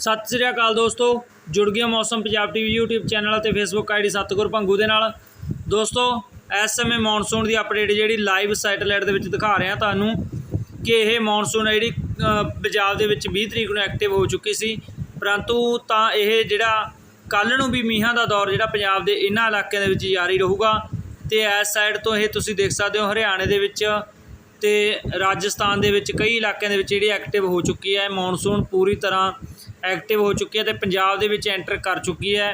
ਸਤਿ ਸ੍ਰੀ ਅਕਾਲ ਦੋਸਤੋ, ਜੁੜ ਗਿਆ ਮੌਸਮ ਪੰਜਾਬ ਟੀਵੀ, YouTube ਚੈਨਲ ਅਤੇ Facebook ਆਈਡੀ ਸਤਗੁਰ ਭੰਗੂ ਦੇ ਨਾਲ। ਦੋਸਤੋ, ਇਸ ਸਮੇਂ ਮੌਨਸੂਨ ਦੀ ਅਪਡੇਟ ਜਿਹੜੀ ਲਾਈਵ ਸੈਟੇਲਾਈਟ ਦੇ ਵਿੱਚ ਦਿਖਾ ਰਿਹਾ ਤੁਹਾਨੂੰ ਕਿ ਇਹ ਮੌਨਸੂਨ ਹੈ ਜਿਹੜੀ ਪੰਜਾਬ ਦੇ ਵਿੱਚ 20 ਤਰੀਕ ਨੂੰ ਐਕਟਿਵ ਹੋ ਚੁੱਕੀ ਸੀ। ਪਰੰਤੂ ਤਾਂ ਇਹ ਜਿਹੜਾ ਕੱਲ ਨੂੰ ਵੀ ਮੀਂਹਾਂ ਦਾ ਦੌਰ ਜਿਹੜਾ ਪੰਜਾਬ ਦੇ ਇਹਨਾਂ ਇਲਾਕਿਆਂ ਦੇ ਵਿੱਚ ਜਾਰੀ ਰਹੂਗਾ ਤੇ ਇਸ ਸਾਈਡ ਤੋਂ ਇਹ ਤੁਸੀਂ ਦੇਖ ਸਕਦੇ ਹੋ ਹਰਿਆਣੇ ਦੇ ਵਿੱਚ ਤੇ ਰਾਜਸਥਾਨ ਦੇ ਵਿੱਚ ਕਈ ਇਲਾਕਿਆਂ ਦੇ ਵਿੱਚ ਜਿਹੜੀ ਐਕਟਿਵ ਹੋ ਚੁੱਕੀ ਹੈ। ਮੌਨਸੂਨ ਪੂਰੀ ਤਰ੍ਹਾਂ ਐਕਟਿਵ ਹੋ ਚੁੱਕੀ ਹੈ ਤੇ ਪੰਜਾਬ ਦੇ ਵਿੱਚ ਐਂਟਰ ਕਰ ਚੁੱਕੀ ਹੈ।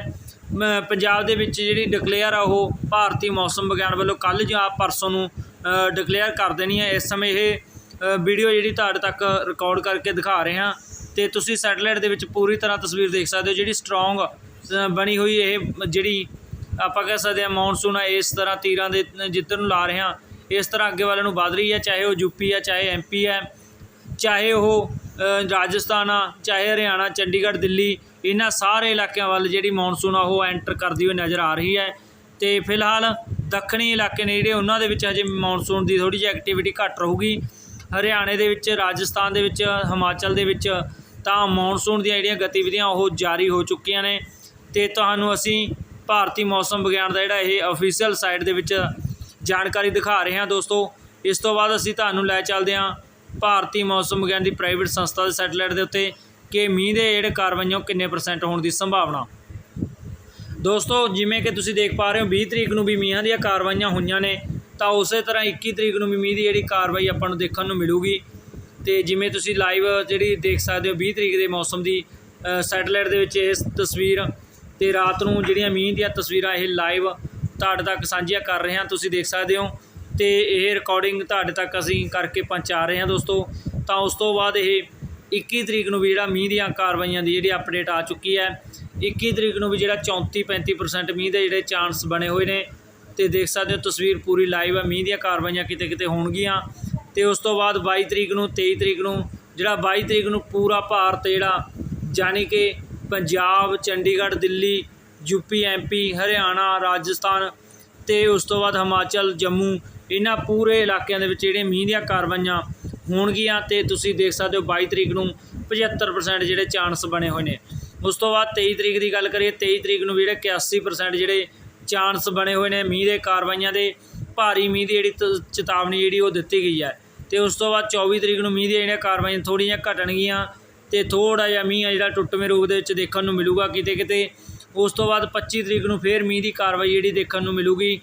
ਪੰਜਾਬ ਦੇ ਵਿੱਚ ਜਿਹੜੀ ਡਿਕਲੇਅਰ ਆ ਉਹ ਭਾਰਤੀ ਮੌਸਮ ਵਿਗਿਆਨ ਵੱਲੋਂ ਕੱਲ ਜਾਂ ਪਰਸੋਂ ਨੂੰ ਡਿਕਲੇਅਰ ਕਰ ਦੇਣੀ ਹੈ। ਇਸ ਸਮੇਂ ਇਹ ਵੀਡੀਓ ਜਿਹੜੀ ਤੁਹਾਡੇ ਤੱਕ ਰਿਕਾਰਡ ਕਰਕੇ ਦਿਖਾ ਰਹੇ। ਹਾਂ ਤੇ ਤੁਸੀਂ ਸੈਟਲਾਈਟ ਦੇ ਵਿੱਚ ਪੂਰੀ ਤਰ੍ਹਾਂ ਤਸਵੀਰ ਦੇਖ ਸਕਦੇ ਹੋ। ਜਿਹੜੀ ਸਟਰੋਂਗ ਬਣੀ ਹੋਈ ਇਹ ਜਿਹੜੀ ਆਪਾਂ ਕਹਿ ਸਕਦੇ ਹਾਂ ਮੌਨਸੂਨ ਆ, ਇਸ ਤਰ੍ਹਾਂ ਤੀਰਾਂ ਦੇ ਜਿੱਧਰ ਨੂੰ ਲਾ ਰਹੇ ਹਾਂ, ਇਸ ਤਰ੍ਹਾਂ ਅੱਗੇ ਵੱਲ ਨੂੰ ਵਧ ਰਹੀ ਹੈ। ਚਾਹੇ ਉਹ ਯੂਪੀ ਹੈ ਚਾਹੇ ਐਮਪੀ ਹੈ ਚਾਹੇ ਉਹ ਰਾਜਸਥਾਨ ਆ, ਚਾਹੇ ਹਰਿਆਣਾ, ਚੰਡੀਗੜ੍ਹ, ਦਿੱਲੀ, ਇਹਨਾਂ ਸਾਰੇ ਇਲਾਕਿਆਂ ਵੱਲ ਜਿਹੜੀ ਮੌਨਸੂਨ ਆ ਉਹ ਐਂਟਰ ਕਰਦੀ ਹੋਈ ਨਜ਼ਰ ਆ ਰਹੀ ਹੈ। ਤੇ ਫਿਲਹਾਲ ਦੱਖਣੀ ਇਲਾਕੇ ਨੇ ਜਿਹੜੇ ਉਹਨਾਂ ਦੇ ਵਿੱਚ ਹਜੇ ਮੌਨਸੂਨ ਦੀ ਥੋੜੀ ਜਿਹੀ ਐਕਟੀਵਿਟੀ ਘੱਟ ਰਹੂਗੀ। ਹਰਿਆਣੇ ਦੇ ਵਿੱਚ, ਰਾਜਸਥਾਨ ਦੇ ਵਿੱਚ, ਹਿਮਾਚਲ ਦੇ ਵਿੱਚ ਤਾਂ ਮੌਨਸੂਨ ਦੀਆਂ ਜਿਹੜੀਆਂ ਗਤੀਵਿਧੀਆਂ ਉਹ ਜਾਰੀ ਹੋ ਚੁੱਕੀਆਂ ਨੇ। ਤੇ ਤੁਹਾਨੂੰ ਅਸੀਂ ਭਾਰਤੀ ਮੌਸਮ ਵਿਗਿਆਨ ਦਾ ਜਿਹੜਾ ਇਹ ਅਫੀਸ਼ੀਅਲ ਸਾਈਟ ਦੇ ਵਿੱਚ ਜਾਣਕਾਰੀ ਦਿਖਾ ਰਹੇ ਹਾਂ ਦੋਸਤੋ। ਇਸ ਤੋਂ ਬਾਅਦ ਅਸੀਂ ਤੁਹਾਨੂੰ ਲੈ ਚੱਲਦੇ ਹਾਂ ਭਾਰਤੀ ਮੌਸਮ ਵਿਗਿਆਨ ਦੀ ਪ੍ਰਾਈਵੇਟ ਸੰਸਥਾ ਦੇ ਸੈਟੇਲਾਈਟ ਦੇ ਉੱਤੇ ਕਿ ਮੀਂਹ ਦੇ ਜਿਹੜੇ ਕਾਰਵਾਈਆਂ ਉਹ ਕਿੰਨੇ ਪਰਸੈਂਟ ਹੋਣ ਦੀ ਸੰਭਾਵਨਾ। ਦੋਸਤੋ, ਜਿਵੇਂ ਕਿ ਤੁਸੀਂ ਦੇਖ ਪਾ ਰਹੇ ਹੋ 20 ਤਰੀਕ ਨੂੰ ਵੀ ਮੀਂਹਾਂ ਦੀਆਂ ਕਾਰਵਾਈਆਂ ਹੋਈਆਂ ਨੇ, ਤਾਂ ਉਸੇ ਤਰ੍ਹਾਂ 21 ਤਰੀਕ ਨੂੰ ਵੀ ਮੀਂਹ ਦੀ ਜਿਹੜੀ ਕਾਰਵਾਈ ਆਪਾਂ ਨੂੰ ਦੇਖਣ ਨੂੰ ਮਿਲੂਗੀ। ਤੇ ਜਿਵੇਂ ਤੁਸੀਂ ਲਾਈਵ ਜਿਹੜੀ ਦੇਖ ਸਕਦੇ ਹੋ 20 ਤਰੀਕ ਦੇ ਮੌਸਮ ਦੀ ਸੈਟੇਲਾਈਟ ਦੇ ਵਿੱਚ ਇਸ ਤਸਵੀਰ ਤੇ ਰਾਤ ਨੂੰ ਜਿਹੜੀਆਂ ਮੀਂਹ ਦੀਆਂ ਤਸਵੀਰਾਂ ਇਹ ਲਾਈਵ ਤੁਹਾਡੇ ਤੱਕ ਸਾਂਝੀਆਂ ਕਰ ਰਹੇ ਹਾਂ। ਤੁਸੀਂ ਦੇਖ ਸਕਦੇ ਹੋ ਤੇ ਇਹ ਰਿਕਾਰਡਿੰਗ ਤੁਹਾਡੇ ਤੱਕ ਅਸੀਂ ਕਰਕੇ ਪਹੁੰਚਾ ਰਹੇ ਹਾਂ ਦੋਸਤੋ। ਤਾਂ ਉਸ ਤੋਂ ਬਾਅਦ ਇਹ 21 ਤਰੀਕ ਨੂੰ ਵੀ ਜਿਹੜਾ ਮੀਂਹ ਦੀਆਂ ਕਾਰਵਾਈਆਂ ਦੀ ਜਿਹੜੀ ਅਪਡੇਟ ਆ ਚੁੱਕੀ ਹੈ 21 ਤਰੀਕ ਨੂੰ ਵੀ ਜਿਹੜਾ 34 35% ਮੀਂਹ ਦੇ ਜਿਹੜੇ ਚਾਂਸ ਬਣੇ ਹੋਏ ਨੇ। ਤੇ ਦੇਖ ਸਕਦੇ ਹੋ ਤਸਵੀਰ ਪੂਰੀ ਲਾਈਵ ਹੈ ਮੀਂਹ ਦੀਆਂ ਕਾਰਵਾਈਆਂ ਕਿਤੇ ਕਿਤੇ ਹੋਣਗੀਆਂ। ਤੇ ਉਸ ਤੋਂ ਬਾਅਦ 22 ਤਰੀਕ ਨੂੰ 23 ਤਰੀਕ ਨੂੰ, ਜਿਹੜਾ 22 ਤਰੀਕ ਨੂੰ ਪੂਰਾ ਭਾਰਤ ਜਿਹੜਾ, ਜਾਣੀ ਕਿ ਪੰਜਾਬ, ਚੰਡੀਗੜ੍ਹ, ਦਿੱਲੀ ਯੂਪੀ ਐਮਪੀ ਹਰਿਆਣਾ, ਰਾਜਸਥਾਨ ਤੇ ਉਸ ਤੋਂ ਬਾਅਦ ਹਿਮਾਚਲ, ਜੰਮੂ, ਇਹਨਾਂ ਪੂਰੇ ਇਲਾਕਿਆਂ ਦੇ ਵਿੱਚ ਜਿਹੜੇ ਮੀਂਹ ਦੀਆਂ ਕਾਰਵਾਈਆਂ ਹੋਣਗੀਆਂ ਤੇ ਤੁਸੀਂ ਦੇਖ ਸਕਦੇ ਹੋ 22 ਤਰੀਕ ਨੂੰ 75% ਜਿਹੜੇ ਚਾਂਸ ਬਣੇ ਹੋਏ ਨੇ। ਉਸ ਤੋਂ ਬਾਅਦ 23 ਤਰੀਕ ਦੀ ਗੱਲ ਕਰੀਏ 23 ਤਰੀਕ ਨੂੰ ਜਿਹੜੇ 81% ਜਿਹੜੇ ਚਾਂਸ ਬਣੇ ਹੋਏ ਨੇ ਮੀਂਹ ਦੇ ਕਾਰਵਾਈਆਂ ਦੇ, ਭਾਰੀ ਮੀਂਹ ਦੀ ਜਿਹੜੀ ਤ- ਚੇਤਾਵਨੀ ਜਿਹੜੀ ਉਹ ਦਿੱਤੀ ਗਈ ਹੈ। ਤੇ ਉਸ ਤੋਂ ਬਾਅਦ 24 ਤਰੀਕ ਨੂੰ ਮੀਂਹ ਦੀਆਂ ਜਿਹੜੀਆਂ ਕਾਰਵਾਈਆਂ ਥੋੜ੍ਹੀਆਂ ਘਟਣਗੀਆਂ ਤੇ ਥੋੜਾ ਜਿਹਾ ਮੀਂਹ ਆ ਜਿਹੜਾ ਟੁੱਟਵੇਂ ਰੂਪ ਦੇ ਵਿੱਚ ਦੇਖਣ ਨੂੰ ਮਿਲੂਗਾ ਕਿਤੇ ਕਿਤੇ ਉਸ ਤੋਂ ਬਾਅਦ 25 ਤਰੀਕ ਨੂੰ ਫੇਰ ਮੀਂਹ ਦੀ ਕਾਰਵਾਈ ਜਿਹੜੀ ਦੇਖਣ ਨੂੰ ਮਿਲੂਗੀ।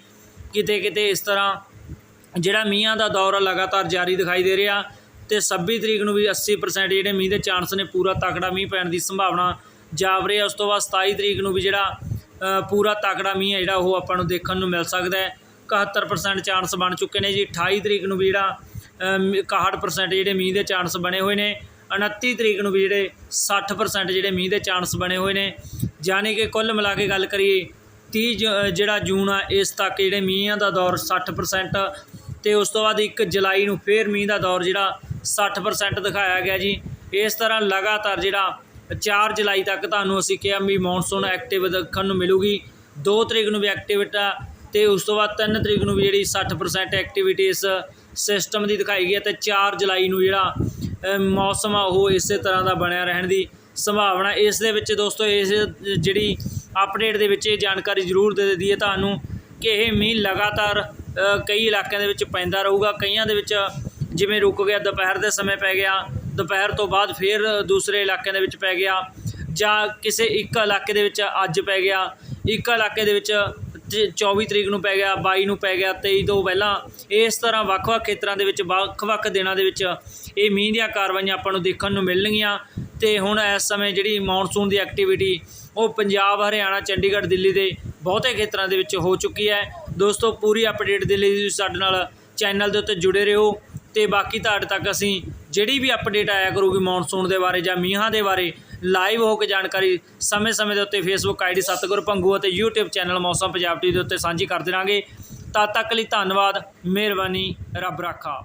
ਕਿਤੇ ਕਿਤੇ ਇਸ ਤਰ੍ਹਾਂ ਜਿਹੜਾ ਮੀਂਹਾਂ ਦਾ ਦੌਰ ਆ ਲਗਾਤਾਰ ਜਾਰੀ ਦਿਖਾਈ ਦੇ ਰਿਹਾ ਤੇ 26 ਤਰੀਕ ਨੂੰ ਵੀ 80% ਜਿਹੜੇ ਮੀਂਹ ਦੇ ਚਾਂਸ ਨੇ ਪੂਰਾ ਤਕੜਾ ਮੀਂਹ ਪੈਣ ਦੀ ਸੰਭਾਵਨਾ ਜਾਪ ਰਹੀ। ਹੈ ਉਸ ਤੋਂ ਬਾਅਦ 27 ਤਰੀਕ ਨੂੰ ਵੀ ਜਿਹੜਾ ਪੂਰਾ ਤਕੜਾ ਮੀਂਹ ਹੈ ਜਿਹੜਾ ਉਹ ਆਪਾਂ ਨੂੰ ਦੇਖਣ ਨੂੰ ਮਿਲ ਸਕਦਾ ਹੈ। 71% ਚਾਂਸ ਬਣ ਚੁੱਕੇ ਨੇ ਜੀ। 28 ਤਰੀਕ ਨੂੰ ਵੀ ਜਿਹੜਾ ਅਮ, 61% ਜਿਹੜੇ ਮੀਂਹ ਦੇ ਚਾਂਸ ਬਣੇ ਹੋਏ ਨੇ। 29 ਤਰੀਕ ਨੂੰ ਵੀ ਜਿਹੜੇ 60% ਜਿਹੜੇ ਮੀਂਹ ਦੇ ਚਾਂਸ ਬਣੇ ਹੋਏ ਨੇ। ਯਾਨੀ ਕਿ ਕੁੱਲ ਮਿਲਾ ਕੇ ਗੱਲ ਕਰੀਏ 30 ਜ- ਜਿਹੜਾ ਜੂਨ ਆ, ਇਸ ਤੱਕ ਜਿਹੜੇ ਮੀਂਹਾਂ ਦਾ ਦੌਰ 60% ਤੇ ਉਸ ਤੋਂ ਬਾਅਦ 1 ਜੁਲਾਈ ਨੂੰ ਫੇਰ ਮੀਂਹ ਦਾ ਦੌਰ ਜਿਹੜਾ 60% ਦਿਖਾਇਆ ਗਿਆ ਜੀ। ਇਸ ਤਰ੍ਹਾਂ ਲਗਾਤਾਰ ਜਿਹੜਾ 4 ਜੁਲਾਈ ਤੱਕ ਤੁਹਾਨੂੰ ਅਸੀਂ ਕਿਹਾ ਵੀ ਮੌਨਸੂਨ ਐਕਟਿਵ ਦੇਖਣ ਨੂੰ ਮਿਲੂਗੀ। 2 ਤਰੀਕ ਨੂੰ ਵੀ ਐਕਟਿਵਿਟੀ ਆ ਤੇ ਉਸ ਤੋਂ ਬਾਅਦ 3 ਤਰੀਕ ਨੂੰ ਵੀ ਜਿਹੜੀ 60% ਐਕਟੀਵਿਟੀ ਇਸ ਸਿਸਟਮ ਦੀ ਦਿਖਾਈ ਗਈ ਹੈ ਤੇ 4 ਜੁਲਾਈ ਨੂੰ ਜਿਹੜਾ ਮੌਸਮ ਆ ਉਹ ਇਸੇ ਤਰ੍ਹਾਂ ਦਾ ਬਣਿਆ ਰਹਿਣ ਦੀ ਸੰਭਾਵਨਾ ਇਸ ਦੇ ਵਿੱਚ ਦੋਸਤੋ, ਇਸ ਜਿਹੜੀ ਅਪਡੇਟ ਦੇ ਵਿੱਚ ਇਹ ਜਾਣਕਾਰੀ ਜ਼ਰੂਰ ਦੇ ਦਈਏ ਤੁਹਾਨੂੰ ਕਿ ਇਹ ਮੀਂਹ ਲਗਾਤਾਰ ਕਈ ਇਲਾਕਿਆਂ ਦੇ ਵਿੱਚ ਪੈਂਦਾ ਰਹੂਗਾ। ਕਈਆਂ ਦੇ ਵਿੱਚ ਜਿਵੇਂ ਰੁਕ ਗਿਆ, ਦੁਪਹਿਰ ਦੇ ਸਮੇਂ ਪੈ ਗਿਆ, ਦੁਪਹਿਰ ਤੋਂ ਬਾਅਦ ਫਿਰ ਦੂਸਰੇ ਇਲਾਕਿਆਂ ਦੇ ਵਿੱਚ ਪੈ ਗਿਆ ਜਾਂ ਕਿਸੇ ਇੱਕ ਇਲਾਕੇ ਦੇ ਵਿੱਚ ਅੱਜ ਪੈ ਗਿਆ, ਇੱਕ ਇਲਾਕੇ ਦੇ ਵਿੱਚ ਤੇ 24 ਤਰੀਕ ਨੂੰ ਪੈ ਗਿਆ 22 ਨੂੰ ਪੈ ਗਿਆ 23 ਤੋਂ ਪਹਿਲਾਂ ਇਸ ਤਰ੍ਹਾਂ ਵੱਖ-ਵੱਖ ਖੇਤਰਾਂ ਦੇ ਵਿੱਚ, ਵੱਖ-ਵੱਖ ਦਿਨਾਂ ਦੇ ਵਿੱਚ ਇਹ ਮੀਂਹ ਦੀਆਂ ਕਾਰਵਾਈਆਂ ਆਪਾਂ ਨੂੰ ਦੇਖਣ ਨੂੰ ਮਿਲਣਗੀਆਂ। ਤੇ ਹੁਣ ਇਸ ਸਮੇਂ ਜਿਹੜੀ ਮੌਨਸੂਨ ਦੀ ਐਕਟੀਵਿਟੀ ਉਹ ਪੰਜਾਬ, ਹਰਿਆਣਾ, ਚੰਡੀਗੜ੍ਹ, ਦਿੱਲੀ ਦੇ ਬਹੁਤੇ ਖੇਤਰਾਂ ਦੇ ਵਿੱਚ ਹੋ ਚੁੱਕੀ ਹੈ। ਦੋਸਤੋ, ਪੂਰੀ ਅਪਡੇਟ ਦੇ ਲਈ ਤੁਸੀਂ ਸਾਡੇ ਨਾਲ ਚੈਨਲ ਦੇ ਉੱਤੇ ਜੁੜੇ ਰਹੋ ਤੇ ਬਾਕੀ ਤੁਹਾਡੇ ਤੱਕ ਅਸੀਂ ਜਿਹੜੀ ਵੀ ਅਪਡੇਟ ਆਇਆ ਕਰੂਗੀ ਮੌਨਸੂਨ ਦੇ ਬਾਰੇ ਜਾਂ ਮੀਂਹਾਂ ਦੇ ਬਾਰੇ ਲਾਈਵ ਹੋ ਕੇ ਜਾਣਕਾਰੀ ਸਮੇਂ-ਸਮੇਂ ਦੇ ਉੱਤੇ ਫੇਸਬੁੱਕ ਆਈਡੀ ਸਤਗੁਰ ਭੰਗੂ ਅਤੇ YouTube ਚੈਨਲ ਮੌਸਮ ਪੰਜਾਬ ਟੀ ਦੇ ਉੱਤੇ ਸਾਂਝੀ ਕਰ ਦੇਵਾਂਗੇ ਤਦ ਤੱਕ ਲਈ ਧੰਨਵਾਦ, ਮਿਹਰਬਾਨੀ, ਰੱਬ ਰਾਖਾ।